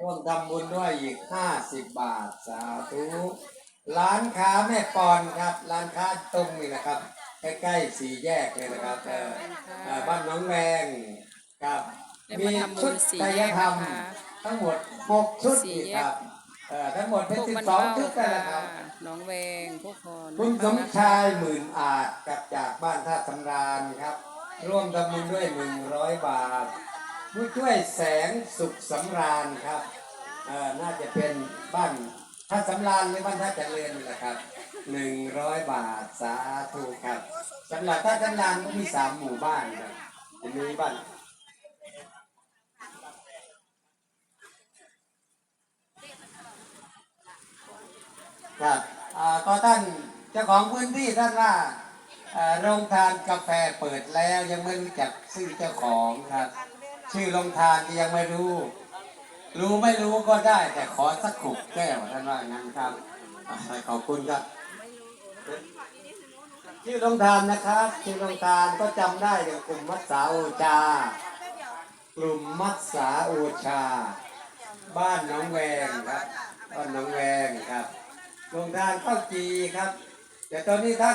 ร่วมทำบุญด้วยอีก 50 บาท สาธุ ร้านค้าแม่ปอนครับ ร้านค้าตรงนี่นะครับ ใกล้ๆสี่แยกเลยนะครับเออเอ่อบ้านหน้องแวงครับได้มีมาทำบุชุดญสี่กาแยยกธรรมนะคะทั้งหมด 6 ชุดสี่นี่แยกครับเอ่อทั้งหมดเป็น พวกมัน12เป้าชุดกันค่ะนะครับ หน้องแวงพวกคอนคุณสมนะคะชายหมื่นอาจกลับจากบ้านท่าสำราญครับ ร่วมทำบุญด้วย 100 บาท ผู้ช่วยแสงสุขสำราญครับอ่อน่าจะเป็นบ้านท่าสำราญหรือบ้านท่าเจริญนี่แหละครับ100บาทสาธุครับสำหรับท่าสำราญก็มีสามหมู่บ้านครับจะมีบ้านครับอ่าก็ท่านเจ้าของพื้นที่ท่านว่าอ่อโรงทานกาแฟเปิดแล้วยังไม่รู้จักชื่อเจ้าของครับ ชื่อโรงทานยังไม่รู้ รู้ไม่รู้ก็ได้ แต่ขอสักขุกแก้วท่านว่างั้นครับขอบคุณครับ ชื่อโรงทานนะครับ ชื่อโรงทานก็จำได้อย่างกลุ่มมัสสาโอชา กลุ่มมัสสาโอชา บ้านหน้องแวงครับบ้านหน้องแวงครับโรงทานข้าวจีครับ แต่ตอนนี้ท่าน